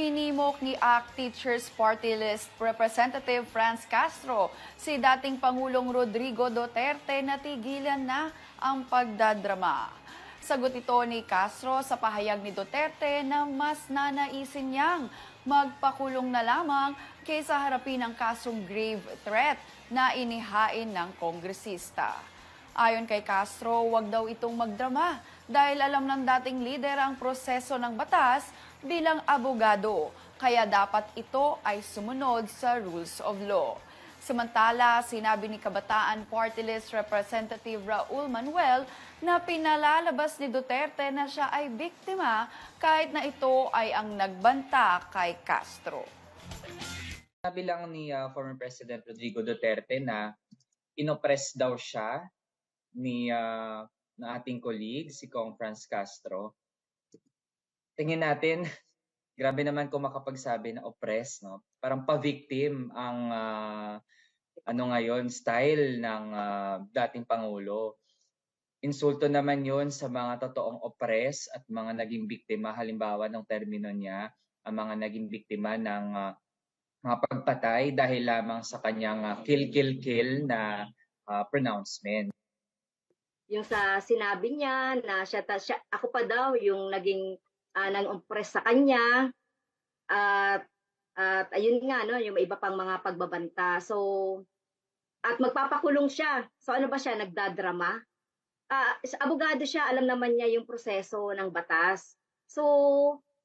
Hinimok ni ACT Teachers Party List Representative Franz Castro si dating Pangulong Rodrigo Duterte na tigilan na ang pagdadrama. Sagot ito ni Castro sa pahayag ni Duterte na mas nanaisin niyang magpakulong na lamang kaysa harapin ang kasong grave threat na inihain ng kongresista. Ayon kay Castro, wag daw itong magdrama dahil alam ng dating lider ang proseso ng batas bilang abogado, kaya dapat ito ay sumunod sa rules of law. Samantala, sinabi ni Kabataan Party List Representative Raul Manuel na pinalalabas ni Duterte na siya ay biktima kahit na ito ay ang nagbanta kay Castro. Sabi lang ni ah, former President Rodrigo Duterte na inopress daw siya ni ah, ng ating colleague si Kong Franz Castro. Tingin natin, grabe naman kung makapagsabi na oppress, no? Parang pa-victim ang ah, ano ngayon, style ng ah, dating Pangulo. Insulto naman yon sa mga totoong oppress at mga naging biktima, halimbawa ng termino niya, ang mga naging biktima ng ah, mga pagpatay dahil lamang sa kanyang ah, kill kill kill na ah, pronouncement. Yung sa sinabi niya na siya, ta, siya ako pa daw yung naging uh, nang-impress sa kanya. At at ayun nga no yung iba pang mga pagbabanta. So at magpapakulong siya. So ano ba siya? Nagdadrama? Ah, sa abogado siya. Alam naman niya yung proseso ng batas. So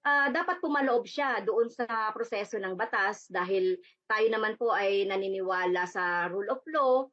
ah, dapat pumaloob siya doon sa proseso ng batas dahil tayo naman po ay naniniwala sa rule of law